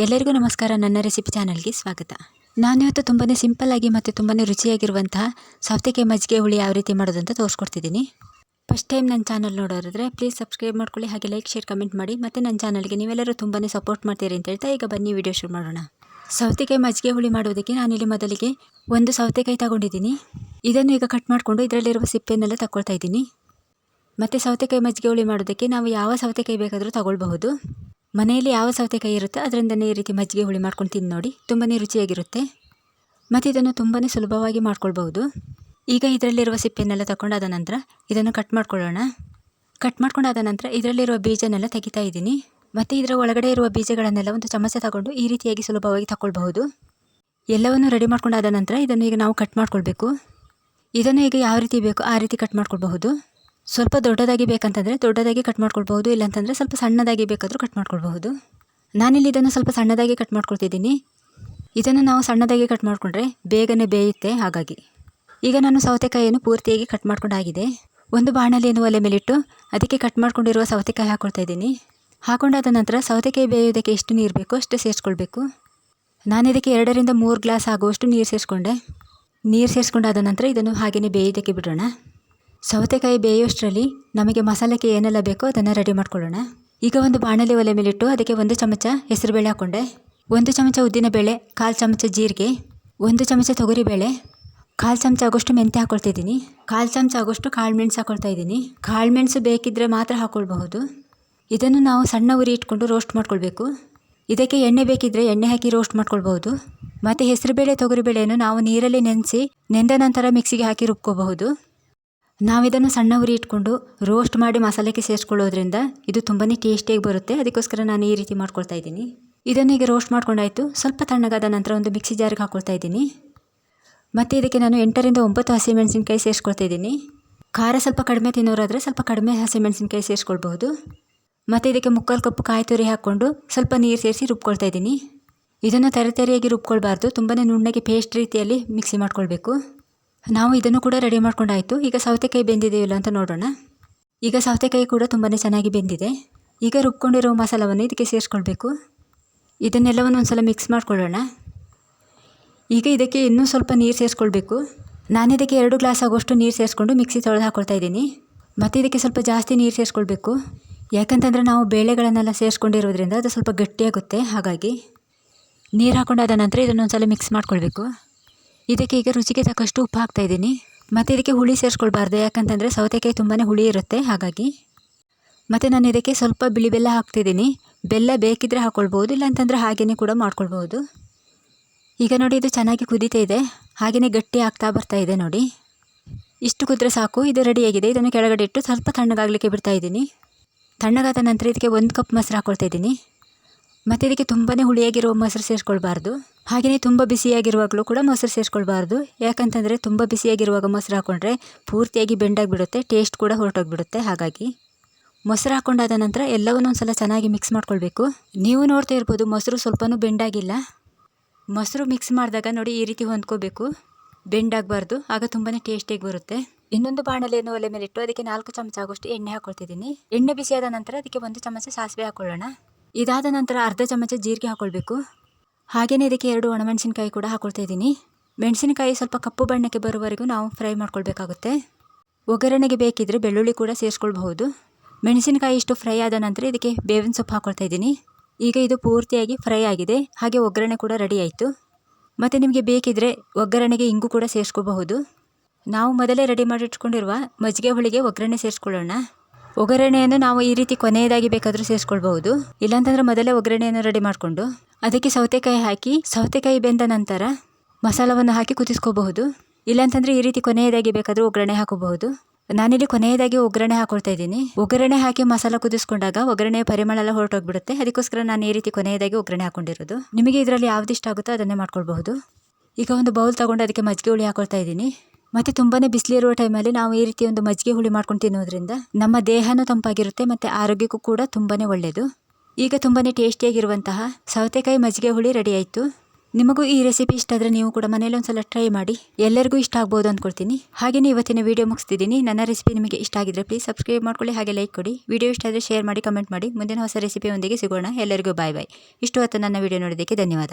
ಎಲ್ಲರಿಗೂ ನಮಸ್ಕಾರ. ನನ್ನ ರೆಸಿಪಿ ಚಾನಲ್ಗೆ ಸ್ವಾಗತ. ನಾನು ನಾನಿವತ್ತು ತುಂಬಾ ಸಿಂಪಲ್ಲಾಗಿ ಮತ್ತು ತುಂಬಾ ರುಚಿಯಾಗಿರುವಂತಹ ಸೌತೆಕಾಯಿ ಮಜ್ಜಿಗೆ ಹುಳಿ ಯಾವ ರೀತಿ ಮಾಡೋದು ಅಂತ ತೋರಿಸ್ಕೊಡ್ತಿದ್ದೀನಿ. ಫಸ್ಟ್ ಟೈಮ್ ನನ್ನ ಚಾನಲ್ ನೋಡೋರಿದ್ರೆ ಪ್ಲೀಸ್ ಸಬ್ಸ್ಕ್ರೈಬ್ ಮಾಡ್ಕೊಳ್ಳಿ, ಹಾಗೆ ಲೈಕ್ ಶೇರ್ ಕಮೆಂಟ್ ಮಾಡಿ. ಮತ್ತು ನನ್ನ ಚಾನಲ್ಗೆ ನೀವೆಲ್ಲರೂ ತುಂಬಾ ಸಪೋರ್ಟ್ ಮಾಡ್ತೀರಿ ಅಂತ ಹೇಳ್ತಾ ಈಗ ಬನ್ನಿ ವಿಡಿಯೋ ಶುರು ಮಾಡೋಣ. ಸೌತೆಕಾಯಿ ಮಜ್ಜಿಗೆ ಹುಳಿ ಮಾಡೋದಕ್ಕೆ ನಾನಿಲ್ಲಿ ಮೊದಲಿಗೆ ಒಂದು ಸೌತೆಕಾಯಿ ತಗೊಂಡಿದ್ದೀನಿ. ಇದನ್ನು ಈಗ ಕಟ್ ಮಾಡಿಕೊಂಡು ಇದರಲ್ಲಿರುವ ಸಿಪ್ಪೆನೆಲ್ಲ ತಗೊಳ್ತಾ ಇದ್ದೀನಿ. ಮತ್ತು ಸೌತೆಕಾಯಿ ಮಜ್ಜಿಗೆ ಹುಳಿ ಮಾಡೋದಕ್ಕೆ ನಾವು ಯಾವ ಸೌತೆಕಾಯಿ ಬೇಕಾದರೂ ತಗೊಳ್ಬಹುದು. ಮನೆಯಲ್ಲಿ ಯಾವ ಸೌತೆಕಾಯಿ ಇರುತ್ತೆ ಅದರಿಂದನೇ ಈ ರೀತಿ ಮಜ್ಜಿಗೆ ಹುಳಿ ಮಾಡ್ಕೊಂಡು ತಿಂದು ನೋಡಿ. ತುಂಬಾ ರುಚಿಯಾಗಿರುತ್ತೆ. ಮತ್ತು ಇದನ್ನು ತುಂಬಾ ಸುಲಭವಾಗಿ ಮಾಡ್ಕೊಳ್ಬಹುದು. ಈಗ ಇದರಲ್ಲಿರುವ ಸಿಪ್ಪೆನೆಲ್ಲ ತಗೊಂಡಾದ ನಂತರ ಇದನ್ನು ಕಟ್ ಮಾಡ್ಕೊಳ್ಳೋಣ. ಕಟ್ ಮಾಡ್ಕೊಂಡಾದ ನಂತರ ಇದರಲ್ಲಿರುವ ಬೀಜನೆಲ್ಲ ತೆಗಿತಾ ಇದ್ದೀನಿ. ಮತ್ತು ಇದರ ಒಳಗಡೆ ಇರುವ ಬೀಜಗಳನ್ನೆಲ್ಲ ಒಂದು ಚಮಚ ತಗೊಂಡು ಈ ರೀತಿಯಾಗಿ ಸುಲಭವಾಗಿ ತಗೊಳ್ಬಹುದು ಎಲ್ಲವನ್ನು ರೆಡಿ ಮಾಡ್ಕೊಂಡಾದ ನಂತರ ಇದನ್ನು ಈಗ ನಾವು ಕಟ್ ಮಾಡ್ಕೊಳ್ಬೇಕು. ಇದನ್ನು ಈಗ ಯಾವ ರೀತಿ ಬೇಕು ಆ ರೀತಿ ಕಟ್ ಮಾಡ್ಕೊಳ್ಬಹುದು. ಸ್ವಲ್ಪ ದೊಡ್ಡದಾಗಿ ಬೇಕಂತಂದರೆ ದೊಡ್ಡದಾಗಿ ಕಟ್ ಮಾಡ್ಕೊಳ್ಬಹುದು, ಇಲ್ಲಾಂತಂದರೆ ಸ್ವಲ್ಪ ಸಣ್ಣದಾಗಿ ಬೇಕಾದರೂ ಕಟ್ ಮಾಡ್ಕೊಳ್ಬಹುದು. ನಾನಿಲ್ಲಿ ಇದನ್ನು ಸ್ವಲ್ಪ ಸಣ್ಣದಾಗಿ ಕಟ್ ಮಾಡ್ಕೊಳ್ತಿದ್ದೀನಿ. ಇದನ್ನು ನಾವು ಸಣ್ಣದಾಗಿ ಕಟ್ ಮಾಡಿಕೊಂಡ್ರೆ ಬೇಗನೆ ಬೇಯುತ್ತೆ ಹಾಗಾಗಿ. ಈಗ ನಾನು ಸೌತೆಕಾಯಿಯನ್ನು ಪೂರ್ತಿಯಾಗಿ ಕಟ್ ಮಾಡ್ಕೊಂಡಾಗಿದೆ. ಒಂದು ಬಾಣಲೆಯನ್ನು ಒಲೆ ಮೇಲಿಟ್ಟು ಅದಕ್ಕೆ ಕಟ್ ಮಾಡ್ಕೊಂಡಿರುವ ಸೌತೆಕಾಯಿ ಹಾಕ್ಕೊಳ್ತಾ ಇದ್ದೀನಿ. ಹಾಕೊಂಡಾದ ನಂತರ ಸೌತೆಕಾಯಿ ಬೇಯೋದಕ್ಕೆ ಎಷ್ಟು ನೀರು ಬೇಕೋ ಅಷ್ಟು ಸೇರಿಸ್ಕೊಳ್ಬೇಕು. ನಾನು ಇದಕ್ಕೆ ಎರಡರಿಂದ ಮೂರು ಗ್ಲಾಸ್ ಆಗುವಷ್ಟು ನೀರು ಸೇರಿಸ್ಕೊಂಡೆ. ನೀರು ಸೇರಿಸ್ಕೊಂಡಾದ ನಂತರ ಇದನ್ನು ಹಾಗೆಯೇ ಬೇಯೋದಕ್ಕೆ ಬಿಡೋಣ. ಸೌತೆಕಾಯಿ ಬೇಯೋಷ್ಟರಲ್ಲಿ ನಮಗೆ ಮಸಾಲೆಗೆ ಏನೆಲ್ಲ ಬೇಕೋ ಅದನ್ನು ರೆಡಿ ಮಾಡ್ಕೊಳ್ಳೋಣ. ಈಗ ಒಂದು ಬಾಣಲೆ ಒಲೆ ಮೇಲಿಟ್ಟು ಅದಕ್ಕೆ ಒಂದು ಚಮಚ ಹೆಸರುಬೇಳೆ ಹಾಕ್ಕೊಂಡೆ ಒಂದು ಚಮಚ ಉದ್ದಿನಬೇಳೆ ಕಾಲು ಚಮಚ ಜೀರಿಗೆ, ಒಂದು ಚಮಚ ತೊಗರಿಬೇಳೆ ಕಾಲು ಚಮಚ ಆಗೋಷ್ಟು ಮೆಂತ್ಯ ಹಾಕ್ಕೊಳ್ತಿದ್ದೀನಿ ಕಾಲು ಚಮಚ ಆಗೋಷ್ಟು ಕಾಳು ಮೆಣಸು ಹಾಕ್ಕೊಳ್ತಾ ಇದ್ದೀನಿ. ಕಾಳು ಮೆಣಸು ಬೇಕಿದ್ದರೆ ಮಾತ್ರ ಹಾಕ್ಕೊಳ್ಬಹುದು ಇದನ್ನು ನಾವು ಸಣ್ಣ ಉರಿ ಇಟ್ಕೊಂಡು ರೋಸ್ಟ್ ಮಾಡ್ಕೊಳ್ಬೇಕು. ಇದಕ್ಕೆ ಎಣ್ಣೆ ಬೇಕಿದ್ದರೆ ಎಣ್ಣೆ ಹಾಕಿ ರೋಸ್ಟ್ ಮಾಡ್ಕೊಳ್ಬಹುದು. ಮತ್ತು ಹೆಸರುಬೇಳೆ ತೊಗರಿಬೇಳೆಯನ್ನು ನಾವು ನೀರಲ್ಲಿ ನೆನೆಸಿ ನೆಂದ ನಂತರ ಮಿಕ್ಸಿಗೆ ಹಾಕಿ ರುಬ್ಕೋಬಹುದು. ನಾವಿದನ್ನು ಸಣ್ಣ ಉರಿ ಇಟ್ಕೊಂಡು ರೋಸ್ಟ್ ಮಾಡಿ ಮಸಾಲೆಗೆ ಸೇರಿಸ್ಕೊಳ್ಳೋದ್ರಿಂದ ಇದು ತುಂಬಾ ಟೇಸ್ಟಿಯಾಗಿ ಬರುತ್ತೆ. ಅದಕ್ಕೋಸ್ಕರ ನಾನು ಈ ರೀತಿ ಮಾಡ್ಕೊಳ್ತಾ ಇದ್ದೀನಿ. ಇದನ್ನು ಈಗ ರೋಸ್ಟ್ ಮಾಡ್ಕೊಂಡಾಯಿತು. ಸ್ವಲ್ಪ ತಣ್ಣಗಾದ ನಂತರ ಒಂದು ಮಿಕ್ಸಿ ಜಾರಿಗೆ ಹಾಕ್ಕೊಳ್ತಾ ಇದ್ದೀನಿ. ಮತ್ತು ಇದಕ್ಕೆ ನಾನು ಎಂಟರಿಂದ ಒಂಬತ್ತು ಹಸಿಮೆಣಸಿನ್ಕಾಯಿ ಸೇರಿಸ್ಕೊಳ್ತಾ ಇದ್ದೀನಿ. ಖಾರ ಸ್ವಲ್ಪ ಕಡಿಮೆ ತಿನ್ನೋರಾದರೆ ಸ್ವಲ್ಪ ಕಡಿಮೆ ಹಸಿಮೆಣಸಿನ್ಕಾಯಿ ಸೇರಿಸ್ಕೊಳ್ಬಹುದು. ಮತ್ತು ಇದಕ್ಕೆ ಮುಕ್ಕಾಲು ಕಪ್ಪು ಕಾಯಿ ತುರಿ ಹಾಕ್ಕೊಂಡು ಸ್ವಲ್ಪ ನೀರು ಸೇರಿಸಿ ರುಬ್ಕೊಳ್ತಾ ಇದ್ದೀನಿ. ಇದನ್ನು ತರತರಿಯಾಗಿ ರುಬ್ಕೊಳ್ಬಾರ್ದು. ತುಂಬಾ ನುಣ್ಣಗೆ ಪೇಸ್ಟ್ ರೀತಿಯಲ್ಲಿ ಮಿಕ್ಸಿ ಮಾಡ್ಕೊಳ್ಬೇಕು. ನಾವು ಇದನ್ನು ಕೂಡ ರೆಡಿ ಮಾಡ್ಕೊಂಡಾಯಿತು. ಈಗ ಸೌತೆಕಾಯಿ ಬೆಂದಿದೆಯಲ್ಲ ಅಂತ ನೋಡೋಣ. ಈಗ ಸೌತೆಕಾಯಿ ಕೂಡ ತುಂಬಾ ಚೆನ್ನಾಗಿ ಬೆಂದಿದೆ. ಈಗ ರುಬ್ಕೊಂಡಿರೋ ಮಸಾಲವನ್ನು ಇದಕ್ಕೆ ಸೇರಿಸ್ಕೊಳ್ಬೇಕು. ಇದನ್ನೆಲ್ಲವನ್ನು ಒಂದು ಸಲ ಮಿಕ್ಸ್ ಮಾಡ್ಕೊಳ್ಳೋಣ. ಈಗ ಇದಕ್ಕೆ ಇನ್ನೂ ಸ್ವಲ್ಪ ನೀರು ಸೇರಿಸ್ಕೊಳ್ಬೇಕು. ನಾನು ಇದಕ್ಕೆ ಎರಡು ಗ್ಲಾಸ್ ಆಗೋಷ್ಟು ನೀರು ಸೇರಿಸ್ಕೊಂಡು ಮಿಕ್ಸಿ ತೊಳೆದು ಹಾಕೊಳ್ತಾ ಇದ್ದೀನಿ. ಮತ್ತು ಇದಕ್ಕೆ ಸ್ವಲ್ಪ ಜಾಸ್ತಿ ನೀರು ಸೇರಿಸ್ಕೊಳ್ಬೇಕು. ಯಾಕಂತಂದರೆ ನಾವು ಬೇಳೆಗಳನ್ನೆಲ್ಲ ಸೇರಿಸ್ಕೊಂಡಿರೋದ್ರಿಂದ ಅದು ಸ್ವಲ್ಪ ಗಟ್ಟಿಯಾಗುತ್ತೆ. ಹಾಗಾಗಿ ನೀರು ಹಾಕೊಂಡಾದ ನಂತರ ಇದನ್ನು ಒಂದು ಸಲ ಮಿಕ್ಸ್ ಮಾಡ್ಕೊಳ್ಬೇಕು. ಇದಕ್ಕೆ ಈಗ ರುಚಿಗೆ ತಕ್ಕಷ್ಟು ಉಪ್ಪು ಹಾಕ್ತಾ ಇದ್ದೀನಿ. ಮತ್ತು ಇದಕ್ಕೆ ಹುಳಿ ಸೇರಿಸ್ಕೊಳ್ಬಾರ್ದು. ಯಾಕಂತಂದರೆ ಸೌತೆಕಾಯಿ ತುಂಬಾ ಹುಳಿ ಇರುತ್ತೆ. ಹಾಗಾಗಿ ಮತ್ತು ನಾನು ಇದಕ್ಕೆ ಸ್ವಲ್ಪ ಬಿಳಿ ಬೆಲ್ಲ ಹಾಕ್ತಿದ್ದೀನಿ. ಬೆಲ್ಲ ಬೇಕಿದ್ದರೆ ಹಾಕ್ಕೊಳ್ಬೋದು ಇಲ್ಲಾಂತಂದರೆ ಹಾಗೆಯೇ ಕೂಡ ಮಾಡ್ಕೊಳ್ಬೋದು. ಈಗ ನೋಡಿ, ಇದು ಚೆನ್ನಾಗಿ ಕುದೀತಾ ಇದೆ. ಹಾಗೆಯೇ ಗಟ್ಟಿ ಆಗ್ತಾ ಬರ್ತಾ ಇದೆ ನೋಡಿ. ಇಷ್ಟು ಕುದ್ರೆ ಸಾಕು. ಇದು ರೆಡಿಯಾಗಿದೆ ಇದನ್ನು ಕೆಳಗಡೆ ಇಟ್ಟು ಸ್ವಲ್ಪ ತಣ್ಣಗಾಗಲಿಕ್ಕೆ ಬಿಡ್ತಾ ಇದ್ದೀನಿ. ತಣ್ಣಗಾದ ನಂತರ ಇದಕ್ಕೆ ಒಂದು ಕಪ್ ಮೊಸರು ಹಾಕ್ಕೊಳ್ತಾ ಇದ್ದೀನಿ. ಮತ್ತು ಇದಕ್ಕೆ ತುಂಬಾ ಹುಳಿಯಾಗಿರೋ ಮೊಸರು ಸೇರಿಸ್ಕೊಳ್ಬಾರ್ದು. ಹಾಗೆಯೇ ತುಂಬ ಬಿಸಿಯಾಗಿರುವಾಗಲೂ ಕೂಡ ಮೊಸರು ಸೇರಿಸ್ಕೊಳ್ಬಾರ್ದು. ಯಾಕಂತಂದರೆ ತುಂಬ ಬಿಸಿಯಾಗಿರುವಾಗ ಮೊಸರು ಹಾಕ್ಕೊಂಡ್ರೆ ಪೂರ್ತಿಯಾಗಿ ಬೆಂಡಾಗಿಬಿಡುತ್ತೆ ಟೇಸ್ಟ್ ಕೂಡ ಹೊರಟೋಗ್ಬಿಡುತ್ತೆ. ಹಾಗಾಗಿ ಮೊಸರು ಹಾಕ್ಕೊಂಡಾದ ನಂತರ ಎಲ್ಲವನ್ನೂ ಒಂದು ಸಲ ಚೆನ್ನಾಗಿ ಮಿಕ್ಸ್ ಮಾಡ್ಕೊಳ್ಬೇಕು. ನೀವು ನೋಡ್ತಾ ಇರ್ಬೋದು ಮೊಸರು ಸ್ವಲ್ಪನೂ ಬೆಂಡಾಗಿಲ್ಲ. ಮೊಸರು ಮಿಕ್ಸ್ ಮಾಡಿದಾಗ ನೋಡಿ ಈ ರೀತಿ ಹೊಂದ್ಕೋಬೇಕು. ಬೆಂಡಾಗಬಾರ್ದು, ಆಗ ತುಂಬಾ ಟೇಸ್ಟಿಯಾಗಿ ಬರುತ್ತೆ. ಇನ್ನೊಂದು ಬಾಣಲೆಯನ್ನು ಒಲೆ ಮೇಲೆ ಇಟ್ಟು ಅದಕ್ಕೆ ನಾಲ್ಕು ಚಮಚ ಆಗೋಷ್ಟು ಎಣ್ಣೆ ಹಾಕ್ಕೊಳ್ತಿದ್ದೀನಿ ಎಣ್ಣೆ ಬಿಸಿಯಾದ ನಂತರ ಅದಕ್ಕೆ ಒಂದು ಚಮಚ ಸಾಸಿವೆ ಹಾಕ್ಕೊಳ್ಳೋಣ ಇದಾದ ನಂತರ ಅರ್ಧ ಚಮಚ ಜೀರಿಗೆ ಹಾಕ್ಕೊಳ್ಬೇಕು ಹಾಗೆಯೇ ಇದಕ್ಕೆ ಎರಡು ಒಣಮೆಣಸಿನ್ಕಾಯಿ ಕೂಡ ಹಾಕ್ಕೊಳ್ತಾ ಇದ್ದೀನಿ. ಮೆಣಸಿನಕಾಯಿ ಸ್ವಲ್ಪ ಕಪ್ಪು ಬಣ್ಣಕ್ಕೆ ಬರುವವರೆಗೂ ನಾವು ಫ್ರೈ ಮಾಡ್ಕೊಳ್ಬೇಕಾಗುತ್ತೆ. ಒಗ್ಗರಣೆಗೆ ಬೇಕಿದ್ದರೆ ಬೆಳ್ಳುಳ್ಳಿ ಕೂಡ ಸೇರಿಸ್ಕೊಳ್ಬಹುದು. ಮೆಣಸಿನಕಾಯಿ ಇಷ್ಟು ಫ್ರೈ ಆದ ನಂತರ ಇದಕ್ಕೆ ಬೇವಿನ ಸೊಪ್ಪು ಹಾಕ್ಕೊಳ್ತಾ ಇದ್ದೀನಿ. ಈಗ ಇದು ಪೂರ್ತಿಯಾಗಿ ಫ್ರೈ ಆಗಿದೆ. ಹಾಗೆ ಒಗ್ಗರಣೆ ಕೂಡ ರೆಡಿ ಆಯಿತು. ಮತ್ತು ನಿಮಗೆ ಬೇಕಿದ್ದರೆ ಒಗ್ಗರಣೆಗೆ ಇಂಗು ಕೂಡ ಸೇರಿಸ್ಕೋಬಹುದು. ನಾವು ಮೊದಲೇ ರೆಡಿ ಮಾಡಿಟ್ಕೊಂಡಿರುವ ಮಜ್ಜಿಗೆ ಹುಳಿಗೆ ಒಗ್ಗರಣೆ ಸೇರಿಸ್ಕೊಳ್ಳೋಣ. ಒಗ್ಗರಣೆಯನ್ನು ನಾವು ಈ ರೀತಿ ಕೊನೆಯದಾಗಿ ಬೇಕಾದರೂ ಸೇರಿಸ್ಕೊಳ್ಬಹುದು. ಇಲ್ಲಾಂತಂದರೆ ಮೊದಲೇ ಒಗ್ಗರಣೆಯನ್ನು ರೆಡಿ ಮಾಡಿಕೊಂಡು, ಅದಕ್ಕೆ ಸೌತೆಕಾಯಿ ಹಾಕಿ, ಸೌತೆಕಾಯಿ ಬೆಂದ ನಂತರ ಮಸಾಲವನ್ನು ಹಾಕಿ ಕುದಿಸ್ಕೋಬಹುದು. ಇಲ್ಲಾಂತಂದರೆ ಈ ರೀತಿ ಕೊನೆಯದಾಗಿ ಬೇಕಾದರೂ ಒಗ್ಗರಣೆ ಹಾಕೋಬಹುದು. ನಾನಿಲ್ಲಿ ಕೊನೆಯದಾಗಿ ಒಗ್ಗರಣೆ ಹಾಕೊಳ್ತಾ ಇದ್ದೀನಿ. ಒಗ್ಗರಣೆ ಹಾಕಿ ಮಸಾಲ ಕುದಿಸ್ಕೊಂಡಾಗ ಒಗ್ಗರಣೆಯ ಪರಿಮಳ ಎಲ್ಲ ಹೊರಟೋಗ್ಬಿಡುತ್ತೆ. ಅದಕ್ಕೋಸ್ಕರ ನಾನು ಈ ರೀತಿ ಕೊನೆಯದಾಗಿ ಒಗ್ಗರಣೆ ಹಾಕೊಂಡಿರೋದು. ನಿಮಗೆ ಇದರಲ್ಲಿ ಯಾವ್ದು ಇಷ್ಟ ಆಗುತ್ತೋ ಅದನ್ನೇ ಮಾಡ್ಕೊಳ್ಬಹುದು. ಈಗ ಒಂದು ಬೌಲ್ ತಗೊಂಡು ಅದಕ್ಕೆ ಮಜ್ಜಿಗೆ ಹುಳಿ ಹಾಕೊಳ್ತಾ ಇದ್ದೀನಿ. ಮತ್ತು ತುಂಬಾ ಬಿಸಿಲಿರುವ ಟೈಮಲ್ಲಿ ನಾವು ಈ ರೀತಿ ಒಂದು ಮಜ್ಜಿಗೆ ಹುಳಿ ಮಾಡ್ಕೊಂಡು ತಿನ್ನೋದ್ರಿಂದ ನಮ್ಮ ದೇಹನೂ ತಂಪಾಗಿರುತ್ತೆ ಮತ್ತು ಆರೋಗ್ಯಕ್ಕೂ ಕೂಡ ತುಂಬಾ ಒಳ್ಳೆಯದು ಈಗ ತುಂಬಾನೇ ಟೇಸ್ಟಿಯಾಗಿರುವಂತಹ ಸೌತೆಕಾಯಿ ಮಜ್ಜಿಗೆ ಹುಳಿ ರೆಡಿ ಆಯಿತು. ನಿಮಗೂ ಈ ರೆಸಿಪಿ ಇಷ್ಟ ಆದರೆ ನೀವು ಕೂಡ ಮನೇಲಿ ಒಂದ್ಸಲ ಟ್ರೈ ಮಾಡಿ. ಎಲ್ಲರಿಗೂ ಇಷ್ಟ ಆಗ್ಬೋದು ಅಂದ್ಕೊಳ್ತೀನಿ ಹಾಗೆಯೇ ಇವತ್ತಿನ ವಿಡಿಯೋ ಮುಗಿಸ್ತಿದ್ದೀನಿ. ನನ್ನ ರೆಸಿಪಿ ನಿಮಗೆ ಇಷ್ಟ ಆಗಿದ್ರೆ ಪ್ಲೀಸ್ ಸಬ್ಸ್ಕ್ರೈಬ್ ಮಾಡ್ಕೊಳ್ಳಿ, ಹಾಗೆ ಲೈಕ್ ಕೊಡಿ. ವಿಡಿಯೋ ಇಷ್ಟ ಆದರೆ ಶೇರ್ ಮಾಡಿ ಕಮೆಂಟ್ ಮಾಡಿ. ಮುಂದಿನ ಹೊಸ ರೆಸಿಪಿಯೊಂದಿಗೆ ಸಿಗೋಣ. ಎಲ್ಲರಿಗೂ ಬಾಯ್ ಬಾಯ್ ಇಷ್ಟು ಹೊತ್ತು ನನ್ನ ವಿಡಿಯೋ ನೋಡೋದಕ್ಕೆ ಧನ್ಯವಾದ.